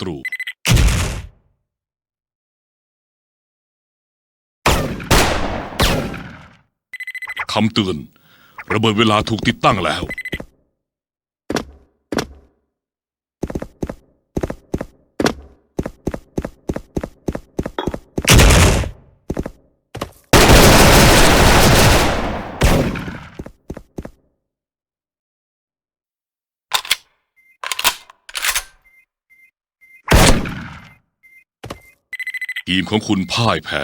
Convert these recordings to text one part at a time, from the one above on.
ตรู คำเตือน ระเบิดเวลาถูกติดตั้งแล้ว ทีมของคุณพ่ายแพ้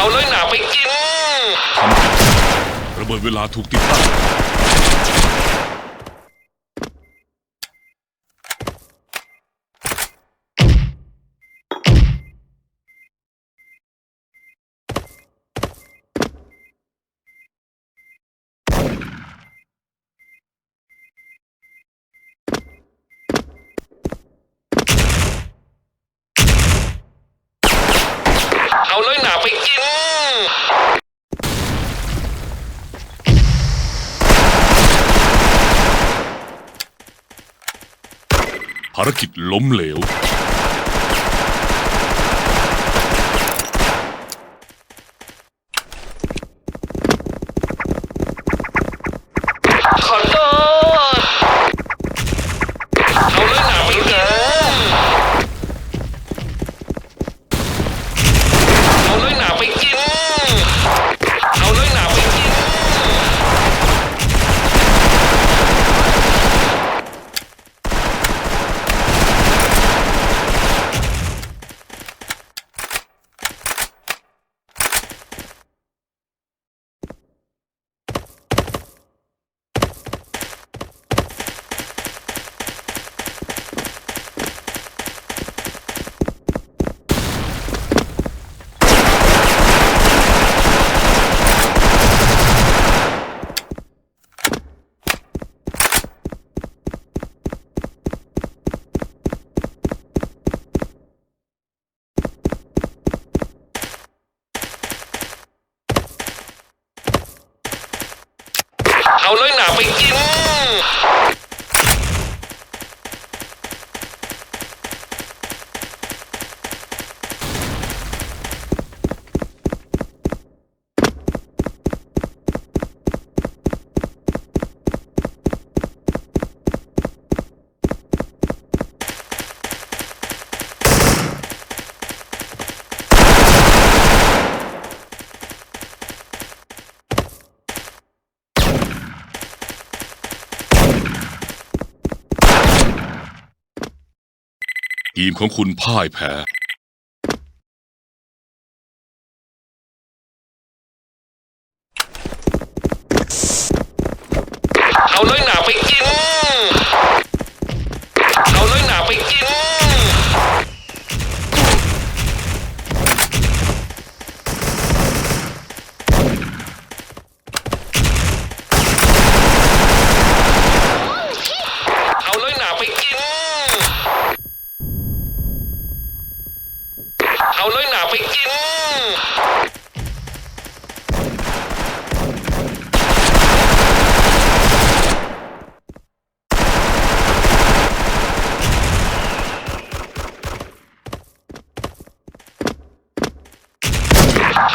เอาน้อยหนาไปกินคำเตือนระเบิดเวลาถูกติดตั้ง เอาน้อยหนาไปกิน ภารกิจล้มเหลว ขอโทษ เอาน้อยหนาไปกิน เอาน้อยหนาไปกิน เอาน้อยหนาไปกิน เอาน้อยหนาไปกิน ทีมของคุณพ่ายแพ้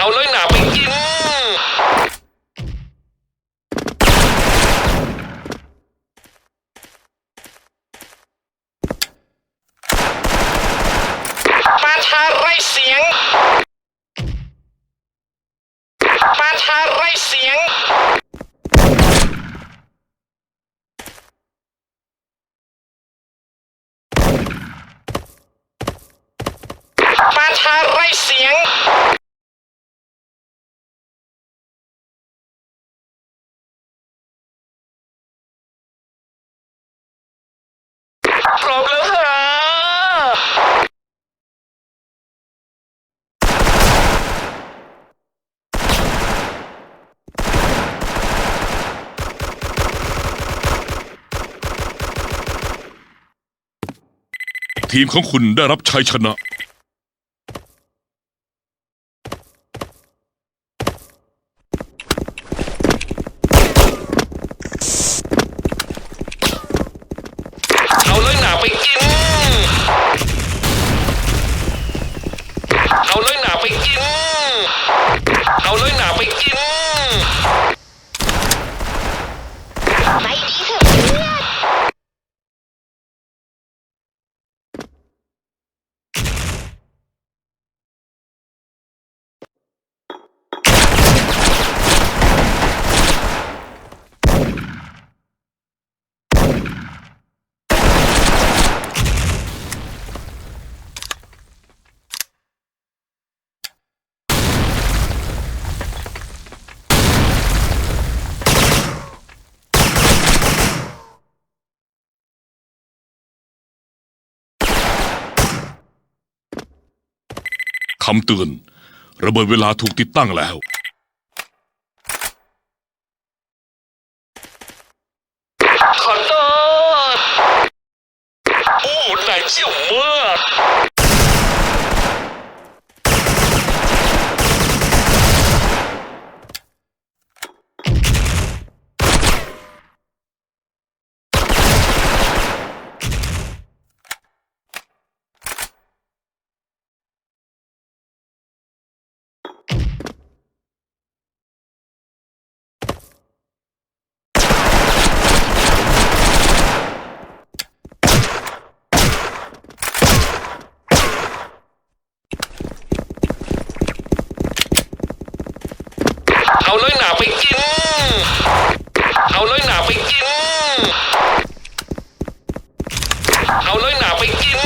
เอาเล่ยหนาไปกิน ปาชาไรเสียง ปาชาไรเสียง พร้อมแล้วค่ะทีมของคุณได้รับชัยชนะ คำเตือน ระเบิดเวลาถูกติดตั้งแล้ว ขอโทษโอ้นายเจียวมาก เอาเลยหนาไปกิน เอาน้อยหนาไปกิน เอาน้อยหนาไปกิน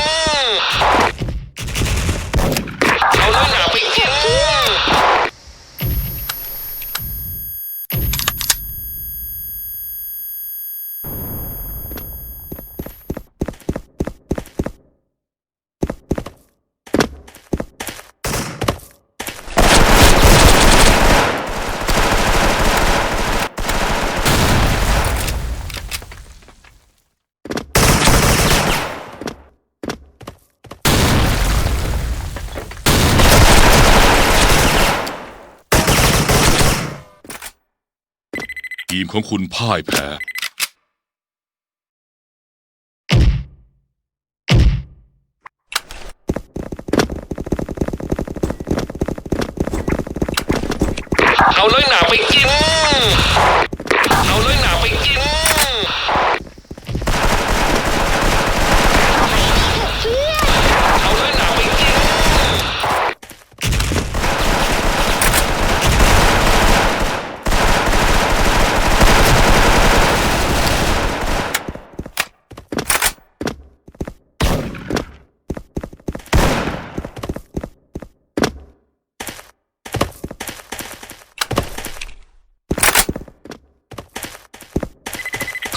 เอาเลยหนาไปกิน ที มของคุณพ่ายแพ้ เอาเลยหนาไปกิน เอาเลยหนาไปกิน เพื่อน เอาเลยหนาไปกิน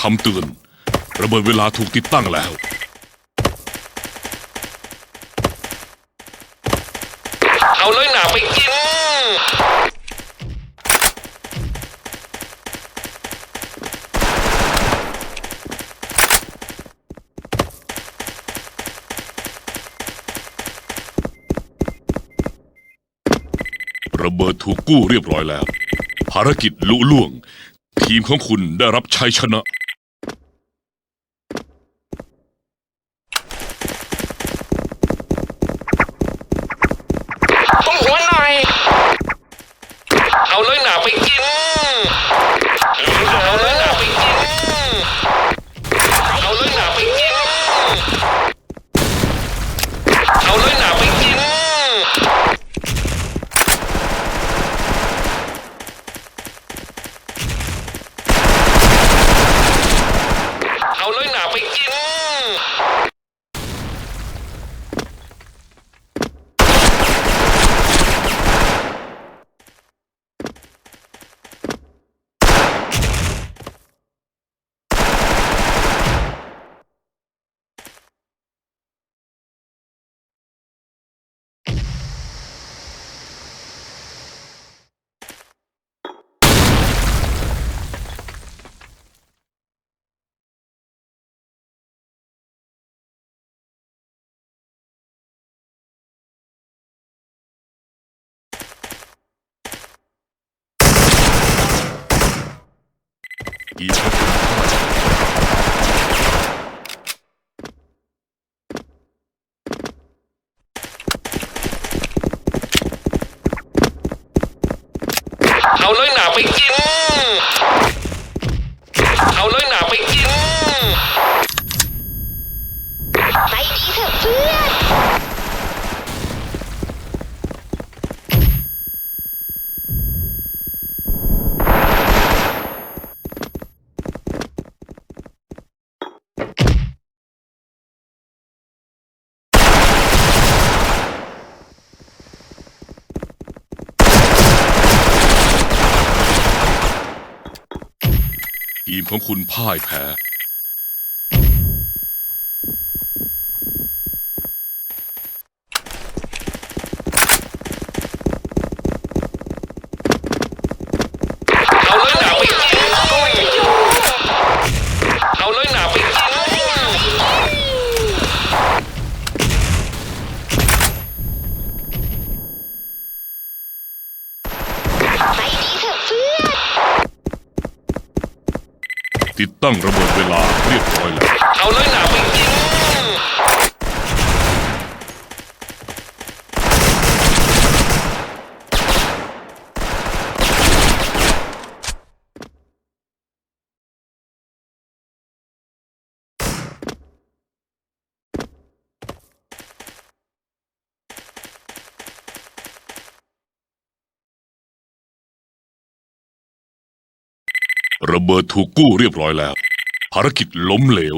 คำเตือน ระเบิดเวลาถูกติดตั้งแล้ว เอาเลยหนาไปกิน ระเบิดถูกกู้เรียบร้อยแล้ว ภารกิจลุล่วง ทีมของคุณได้รับชัยชนะ 이 사건 มของคุณพ่ายแพ้ ติดตั้งระเบิดเวลาเรียบร้อยแล้ว เอาเลยหนาไปกิง ระเบิดถูกกู้เรียบร้อยแล้ว ภารกิจล้มเหลว